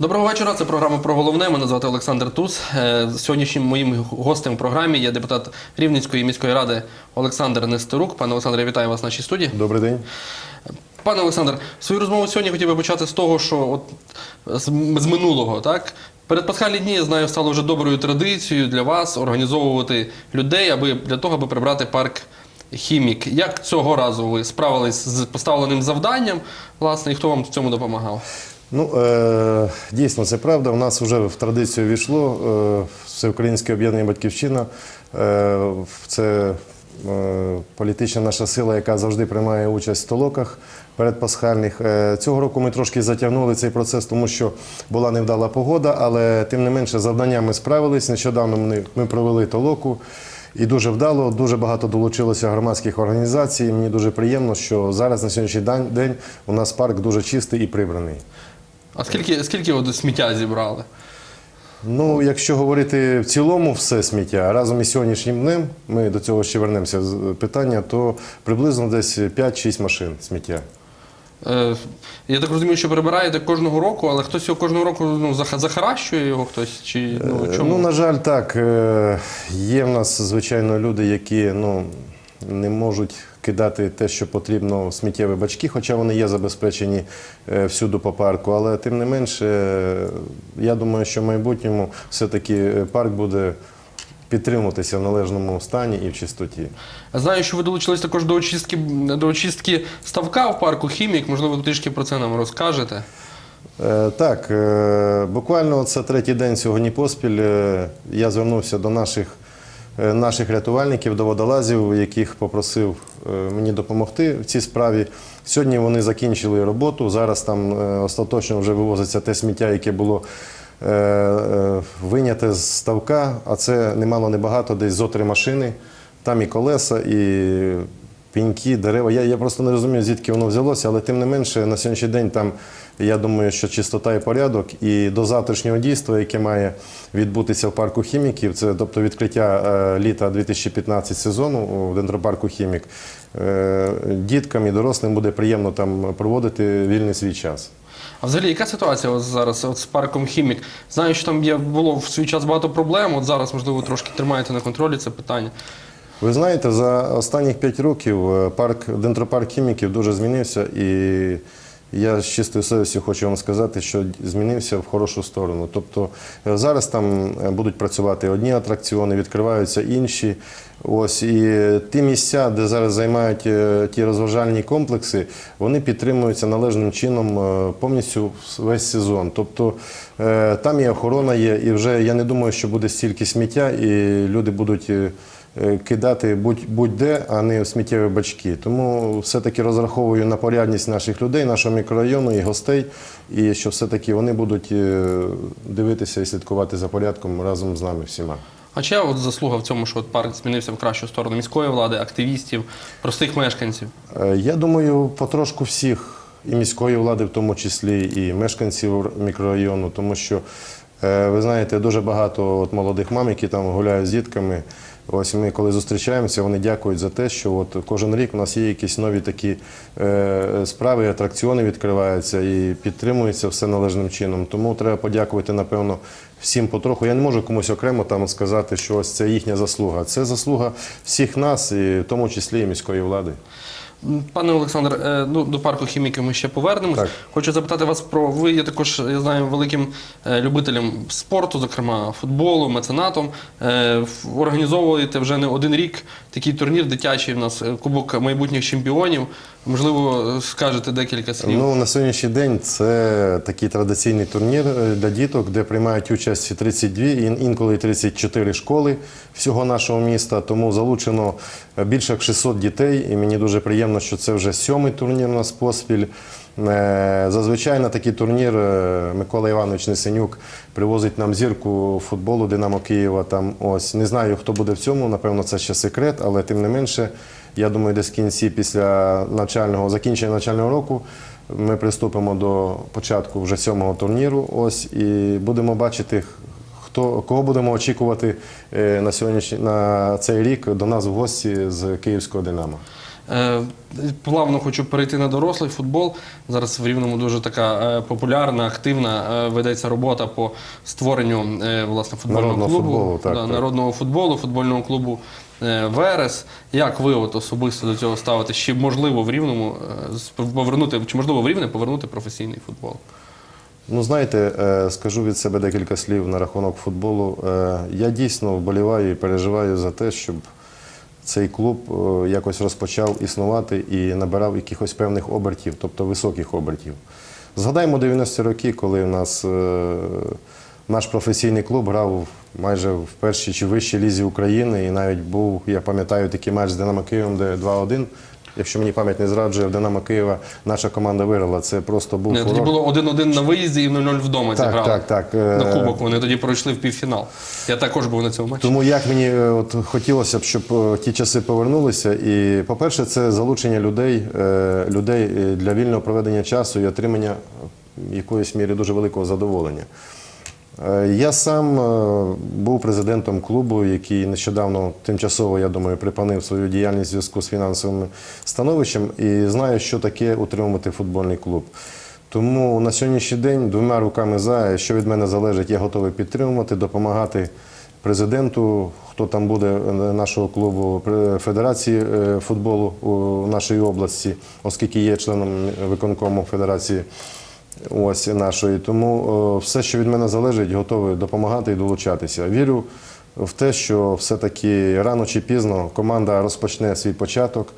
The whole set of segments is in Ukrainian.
Доброго вечора. Це програма про головне. Мене звати Олександр Туз. Е, Сьогоднішнім моїм гостем в програмі є депутат Рівненської міської ради Олександр Нестерук. Пане Олександре, вітаю вас в нашій студії. Добрий день. Пане Олександр, свою розмову сьогодні хотів би почати з того, що от з, з минулого, так? Передпасхальні дні, я знаю, стало вже доброю традицією для вас організовувати людей, аби для того, аби прибрати парк Хімік. Як цього разу ви справились з поставленим завданням, власне, і хто вам в цьому допомагав? Ну, е, дійсно, це правда. У нас вже в традицію війшло е, Всеукраїнське об'єднання Батьківщина. Е, це е, політична наша сила, яка завжди приймає участь в толоках передпасхальних. Е, цього року ми трошки затягнули цей процес, тому що була невдала погода, але тим не менше завдання ми справились. Нещодавно ми, ми провели толоку. І дуже вдало, дуже багато долучилося громадських організацій. Мені дуже приємно, що зараз на сьогоднішній день- день у нас парк дуже чистий і прибраний. А скільки, скільки от сміття зібрали? Ну, якщо говорити в цілому все сміття, разом із сьогоднішнім днем, ми до цього ще вернемося з питання, то приблизно десь 5-6 машин сміття. Е, я так розумію, що прибираєте кожного року, але хтось його кожного року ну, захаращує його хтось? Чи ну, Е, чому? Ну, на жаль, так. е, Є в нас, звичайно, люди, які ну, не можуть кидати те, що потрібно в сміттєві бачки, хоча вони є забезпечені всюди по парку. Але тим не менше, я думаю, що в майбутньому все-таки парк буде підтримуватися в належному стані і в чистоті. Знаю, що ви долучились також до очистки, до очистки ставка в парку Хімік. Можливо, ви трішки про це нам розкажете. Е, Так, е, буквально це третій день сьогодні поспіль. е, Я звернувся до наших, е, наших рятувальників, до водолазів, яких попросив е, мені допомогти в цій справі. Сьогодні вони закінчили роботу. Зараз там е, остаточно вже вивозиться те сміття, яке було е, е, з ставка, а це немало небагато, десь зо три машини. Там і колеса, і піньки, дерева. Я, я просто не розумію, звідки воно взялося, але тим не менше на сьогоднішній день там я думаю, що чистота і порядок. І до завтрашнього дійства, яке має відбутися в парку хіміків, це тобто відкриття е, літа 2015 сезону у дендропарку Хімік. е, Діткам і дорослим буде приємно там проводити вільний свій час. А взагалі, яка ситуація ось зараз от з парком Хімік? Знаю, що там є, було в свій час багато проблем. От зараз, можливо, трошки тримаєте на контролі це питання. Ви знаєте, за останні 5 років е, парк, дендропарк хіміків дуже змінився, і я з чистою совістю хочу вам сказати, що змінився в хорошу сторону. Тобто е, зараз там е, будуть працювати одні атракціони, відкриваються інші. Ось і ті місця, де зараз займають е, ті розважальні комплекси, вони підтримуються належним чином повністю весь сезон. Тобто там і охорона є, і вже я не думаю, що буде стільки сміття, і люди будуть. Е, Кидати будь- будь-де, а не в сміттєві бачки. Тому все-таки розраховую на порядність наших людей, нашого мікрорайону і гостей, і що все-таки вони будуть е, дивитися і слідкувати за порядком разом з нами всіма. А чия от заслуга в цьому, що от парк змінився в кращу сторону міської влади, активістів, простих мешканців? Е, Я думаю, потрошку всіх і міської влади, в тому числі, і мешканців мікрорайону, тому що ви знаєте, дуже багато от молодих мам, які там гуляють з дітками. Ось ми, коли зустрічаємося, вони дякують за те, що от кожен рік у нас є якісь нові такі е, справи, атракціони відкриваються і підтримується все належним чином. Тому треба подякувати, напевно, всім потроху. Я не можу комусь окремо там сказати, що ось це їхня заслуга. Це заслуга всіх нас, і в тому числі і міської влади. Пане Олександр, е, ну, до парку хіміки ми ще повернемось. Так. Хочу запитати вас про ви є також, я знаю, великим е, любителем спорту, зокрема футболу, меценатом. Е, Організовуєте вже не один рік такий турнір дитячий в нас Кубок майбутніх чемпіонів. Можливо, скажете декілька слів. Ну, на сьогоднішній день це такий традиційний турнір е, для діток, де приймають участь 32, інколи 34 школи всього нашого міста. Тому залучено е, більше як 600 дітей. І мені дуже приємно, що це вже сьомий турнір у нас поспіль. Е, Зазвичай на такий турнір Микола Іванович Несенюк привозить нам зірку футболу Динамо Києва. Там ось не знаю, хто буде в цьому. Напевно, це ще секрет, але тим не менше, я думаю, десь в кінці після навчального закінчення навчального року ми приступимо до початку вже сьомого турніру. Ось і будемо бачити. Хто кого будемо очікувати е, на сьогоднішній на цей рік до нас в гості з київського Динамо? Е, Плавно хочу перейти на дорослий футбол. Зараз в Рівному дуже така е, популярна, активна ведеться робота по створенню власне футбольного Народного клубу, футболу, так, да, так. народного футболу, футбольного клубу Верес. Як ви от особисто до цього ставитесь? Чи можливо в Рівному е, повернути, чи можливо в Рівне повернути професійний футбол? Ну, знаєте, е, скажу від себе декілька слів на рахунок футболу. Е, Я дійсно вболіваю і переживаю за те, щоб цей клуб е, якось розпочав існувати і набирав якихось певних обертів, тобто високих обертів. Згадаємо 90-ті роки, коли в нас е, наш професійний клуб грав майже в першій чи вищій лізі України, і навіть був, я пам'ятаю, такий матч з Динамо Києвом, де 2-1. Якщо мені пам'ять не зраджує, в Динамо Києва наша команда виграла. Це просто був Ні, тоді було 1-1 на виїзді і 0-0 вдома Так, зіграли. так, так, е, На кубок вони тоді пройшли в півфінал. Я також був на цьому матчі. Тому як мені е, от хотілося б, щоб е, ті часи повернулися. І, по-перше, це залучення людей, людей для вільного проведення часу і отримання в якоїсь мірі дуже великого задоволення. Е, Я сам е, був президентом клубу, який нещодавно тимчасово, я думаю, припинив свою діяльність в зв'язку з фінансовим становищем і знаю, що таке утримувати футбольний клуб. Тому на сьогоднішній день двома руками за, що від мене залежить, я готовий підтримувати, допомагати президенту, хто там буде е, нашого клубу, Федерації е, футболу у нашій області, оскільки є членом виконкому Федерації ось нашої. Тому е, все, що від мене залежить, готовий допомагати і долучатися. Вірю в те, що все-таки рано чи пізно команда розпочне свій початок.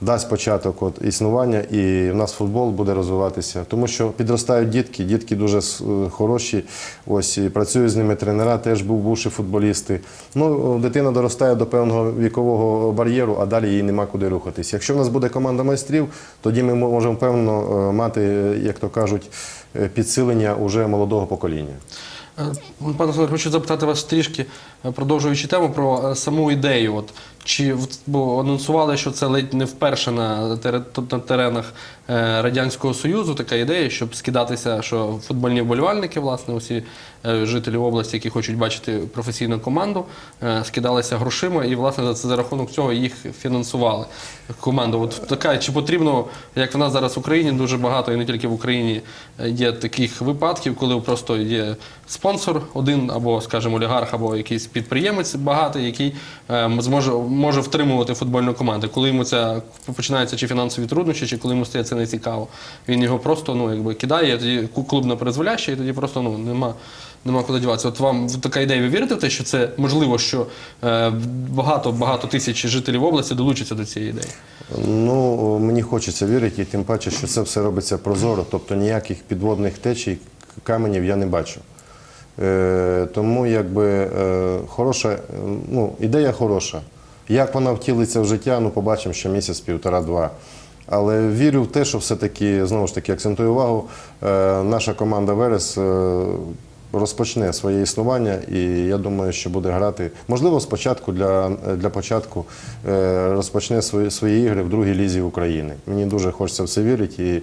Дасть початок от існування, і в нас футбол буде розвиватися, тому що підростають дітки, дітки дуже е, хороші. Ось і з ними тренера, теж був бувші футболісти. Ну, дитина доростає до певного вікового бар'єру, а далі їй нема куди рухатись. Якщо в нас буде команда майстрів, тоді ми можемо певно е, мати, е, як то кажуть, підсилення уже молодого покоління. Пане Олександр, хочу запитати вас трішки, продовжуючи тему про саму ідею. От, чи бо анонсували, що це ледь не вперше на, тере- теренах е, Радянського Союзу така ідея, щоб скидатися, що футбольні вболівальники, власне, усі е, жителі області, які хочуть бачити професійну команду, е, скидалися грошима, і власне за це за рахунок цього їх фінансували. Команду. От така чи потрібно, як в нас зараз в Україні дуже багато, і не тільки в Україні є таких випадків, коли просто є спонсор один, або, скажімо, олігарх, або якийсь підприємець багатий, який зможе може втримувати футбольну команду. Коли йому це починаються чи фінансові труднощі, чи коли йому стає це не цікаво, він його просто ну якби кидає, тоді клуб на призволяще, і тоді просто ну нема. Нема куди діватися. От вам така ідея, ви вірите в те, що це можливо, що е, багато багато тисяч жителів області долучаться до цієї ідеї? Ну, мені хочеться вірити, і тим паче, що це все робиться прозоро, тобто ніяких підводних течій, каменів я не бачу. Е, тому якби е, хороша, е, ну, ідея хороша. Як вона втілиться в життя, ну побачимо ще місяць, півтора-два. Але вірю в те, що все-таки, знову ж таки, акцентую увагу, е, наша команда Верес е, розпочне своє існування, і я думаю, що буде грати. Можливо, спочатку для, для початку е, розпочне свої, свої ігри в другій лізі України. Мені дуже хочеться в це вірити. І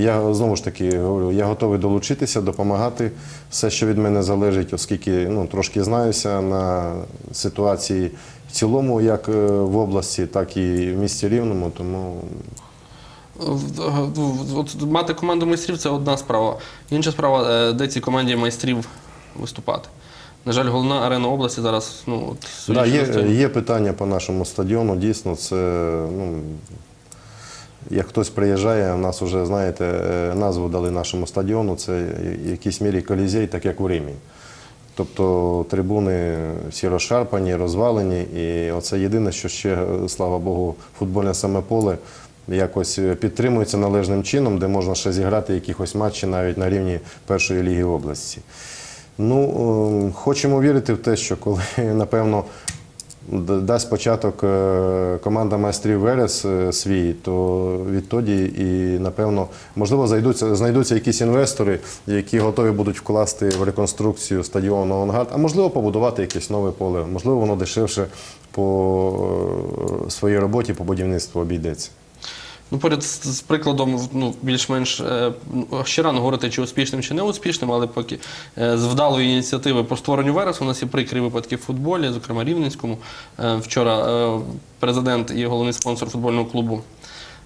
я знову ж таки говорю, я готовий долучитися, допомагати все, що від мене залежить, оскільки ну, трошки знаюся на ситуації в цілому, як е, в області, так і в місті Рівному. Тому В- в- От мати команду майстрів це одна справа. Інша справа, е, де цій команді майстрів виступати. На жаль, головна арена області зараз. Ну, от, да, є, є питання по нашому стадіону. Дійсно, це ну, як хтось приїжджає, у нас вже, знаєте, е, назву дали нашому стадіону, це в якійсь мірі колізей, так як у Римі. Тобто трибуни всі розшарпані, розвалені, і оце єдине, що ще, е, слава Богу, футбольне саме поле якось е, підтримується належним чином, де можна ще зіграти якихось матчі навіть на рівні першої ліги області. Ну, е, хочемо вірити в те, що коли, напевно, дасть початок е, команда майстрів Верес е, свій, то відтоді і, напевно, можливо, зайдуться, знайдуться якісь інвестори, які готові будуть вкласти в реконструкцію стадіону Онгард, а можливо, побудувати якесь нове поле. Можливо, воно дешевше по е, своїй роботі, по будівництву обійдеться. Ну, поряд з, з прикладом, ну, більш-менш е, ну, ще рано говорити, чи успішним, чи неуспішним, але поки е, з вдалої ініціативи по створенню Вересу у нас є прикрі випадки в футболі, зокрема Рівненському. Е, вчора е, президент і головний спонсор футбольного клубу.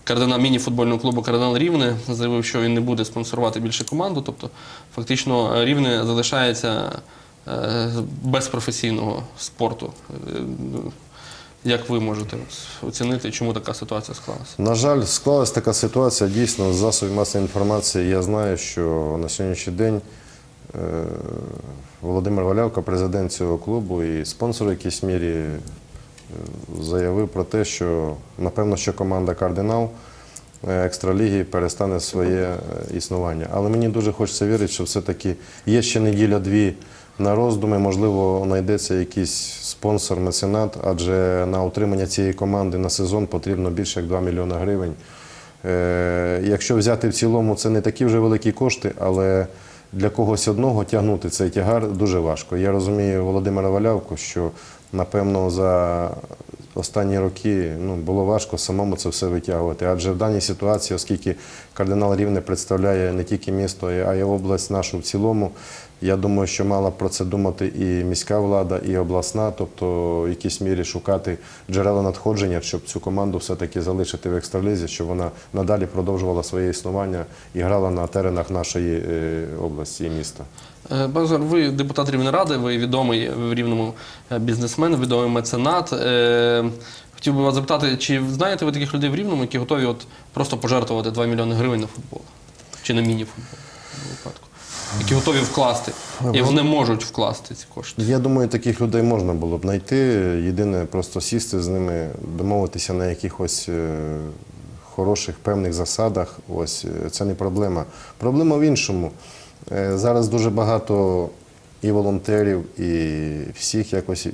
Кардинал міні-футбольного клубу Кардинал Рівне заявив, що він не буде спонсорувати більше команду. Тобто, фактично, е, Рівне залишається е, без професійного спорту. Як ви можете оцінити, чому така ситуація склалася? На жаль, склалась така ситуація. Дійсно, з засобів масової інформації я знаю, що на сьогоднішній день е, Володимир Валявка, президент цього клубу і спонсор в якійсь мірі, е, заявив про те, що напевно, що команда Кардинал е, екстраліги перестане своє існування. Але мені дуже хочеться вірити, що все-таки є ще неділя-дві на роздуми, можливо, знайдеться якийсь спонсор, меценат, адже на утримання цієї команди на сезон потрібно більше як 2 мільйони гривень. Е, Якщо взяти в цілому, це не такі вже великі кошти, але для когось одного тягнути цей тягар дуже важко. Я розумію Володимира Валявку, що напевно за останні роки ну, було важко самому це все витягувати. Адже в даній ситуації, оскільки кардинал Рівне представляє не тільки місто, а й область нашу в цілому, я думаю, що мала про це думати і міська влада, і обласна, тобто в якійсь мірі шукати джерела надходження, щоб цю команду все-таки залишити в екстралізі, щоб вона надалі продовжувала своє існування і грала на теренах нашої е, області і міста. Е, ви депутат Рівнеради, ви відомий в рівному е, бізнесмен, відомий меценат. Хотів би вас запитати, чи знаєте ви таких людей в Рівному, які готові от просто пожертвувати 2 мільйони гривень на футбол? Чи на міні-футбол? Які готові вкласти. І вони можуть вкласти ці кошти. Я думаю, таких людей можна було б знайти. Єдине, просто сісти з ними, домовитися на якихось е, хороших певних засадах. Ось е, це не проблема. Проблема в іншому. Е, Зараз дуже багато і волонтерів, і всіх якось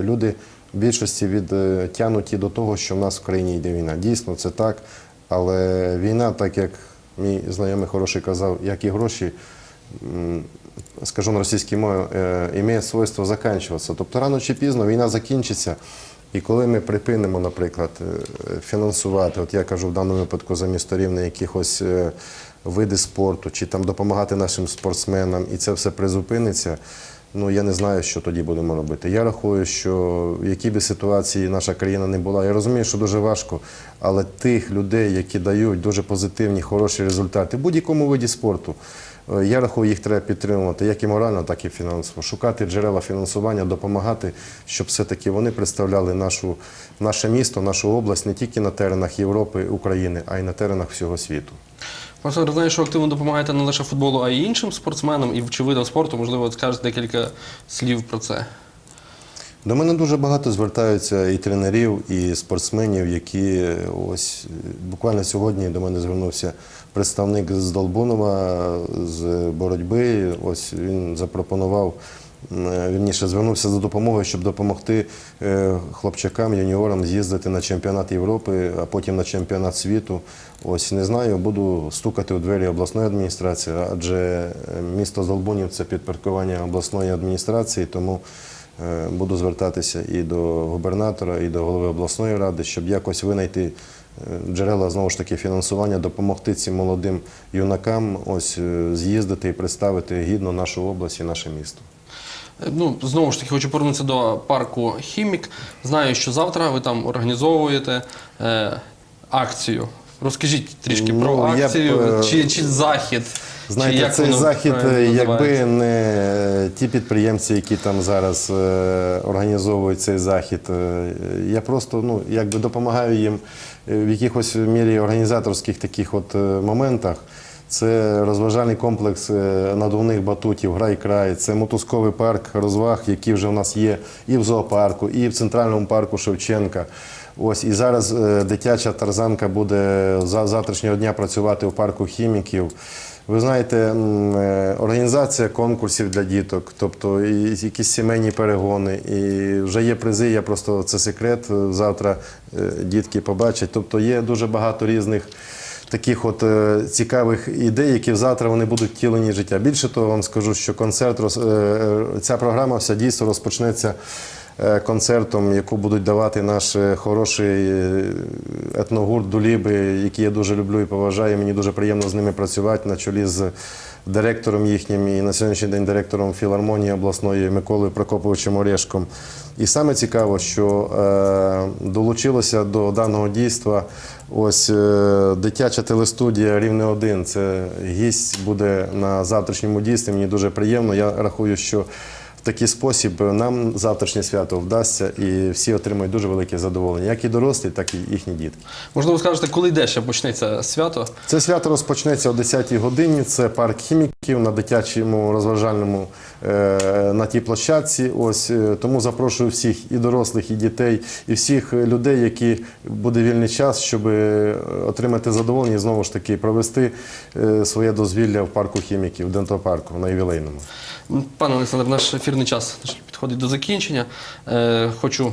люди в більшості відтягнуті до того, що в нас в країні йде війна. Дійсно, це так. Але війна, так як мій знайомий хороший казав, як і гроші, скажу на російській мові, е, має свойство закінчуватися. Тобто рано чи пізно війна закінчиться. І коли ми припинимо, наприклад, е, фінансувати, от я кажу в даному випадку за місто Рівне якихось е, види спорту, чи там допомагати нашим спортсменам, і це все призупиниться. Ну я не знаю, що тоді будемо робити. Я рахую, що в якій би ситуації наша країна не була, я розумію, що дуже важко, але тих людей, які дають дуже позитивні, хороші результати в будь-якому виді спорту, я рахую, їх треба підтримувати як і морально, так і фінансово. Шукати джерела фінансування, допомагати, щоб все-таки вони представляли нашу, наше місто, нашу область не тільки на теренах Європи, України, а й на теренах всього світу. Пане знаю, що активно допомагаєте не лише футболу, а й іншим спортсменам і чи видам спорту. Можливо, скажете декілька слів про це. До мене дуже багато звертаються і тренерів, і спортсменів, які ось буквально сьогодні до мене звернувся представник з Долбунова з боротьби. Ось він запропонував. Вірніше звернувся за допомогою, щоб допомогти е, хлопчакам, юніорам з'їздити на чемпіонат Європи, а потім на чемпіонат світу. Ось не знаю, буду стукати у двері обласної адміністрації, адже е, місто Долбунів це підпорядкування обласної адміністрації, тому Буду звертатися і до губернатора, і до голови обласної ради, щоб якось винайти е, джерела знову ж таки фінансування, допомогти цим молодим юнакам ось е, з'їздити і представити гідно нашу область і наше місто. Е, Ну, знову ж таки, хочу повернутися до парку Хімік. Знаю, що завтра ви там організовуєте е, акцію. Розкажіть трішки про Ну, я б, акцію, е, чи, чи захід. Знаєте, як цей захід, е, якби не ті підприємці, які там зараз е, організовують цей захід, е, я просто ну, якби допомагаю їм е, в якихось мірі організаторських таких от е, моментах. Це розважальний комплекс е, надувних батутів, грай край, це мотузковий парк розваг, який вже у нас є і в зоопарку, і в центральному парку Шевченка. Ось і зараз е, дитяча тарзанка буде за завтрашнього дня працювати в парку хіміків. Ви знаєте, е, організація конкурсів для діток, тобто якісь сімейні перегони, і вже є призи. Я просто це секрет. е, Завтра е, дітки побачать. Тобто є дуже багато різних таких от цікавих ідей, які завтра вони будуть втілені життя. Більше того, вам скажу, що концерт ця програма вся дійсно розпочнеться концертом, яку будуть давати наш е, хороший е, етногурт Дуліби, який я дуже люблю і поважаю. Мені дуже приємно з ними працювати на чолі з директором їхнім і на сьогоднішній день директором філармонії обласної Миколою Прокоповичем Орешком. І саме цікаво, що е, долучилося до даного дійства ось е, дитяча телестудія Рівне 1 Це гість буде на завтрашньому дійстві. Мені дуже приємно. Я рахую, що такий спосіб нам завтрашнє свято вдасться і всі отримають дуже велике задоволення, як і дорослі, так і їхні дітки. Можливо, скажете, коли йде ще почнеться свято? Це свято розпочнеться о 10-й годині. Це парк хіміків на дитячому розважальному е, на тій площадці. Ось е, тому запрошую всіх і дорослих, і дітей, і всіх людей, які буде вільний час, щоб е, отримати задоволення і знову ж таки провести своє дозвілля в парку хіміків, в дентопарку на ювілейному. Пане Олександр, наш ефірний час підходить до закінчення. Хочу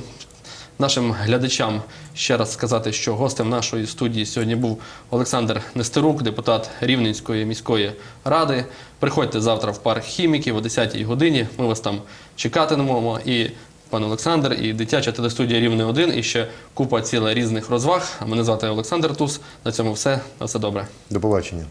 нашим глядачам ще раз сказати, що гостем нашої студії сьогодні був Олександр Нестерук, депутат Рівненської міської ради. Приходьте завтра в парк хіміків о 10-й годині. Ми вас там чекатимемо. І пан Олександр, і дитяча телестудія Рівне 1 і ще купа ціла різних розваг. Мене звати Олександр Тус. На цьому все. На все добре. До побачення.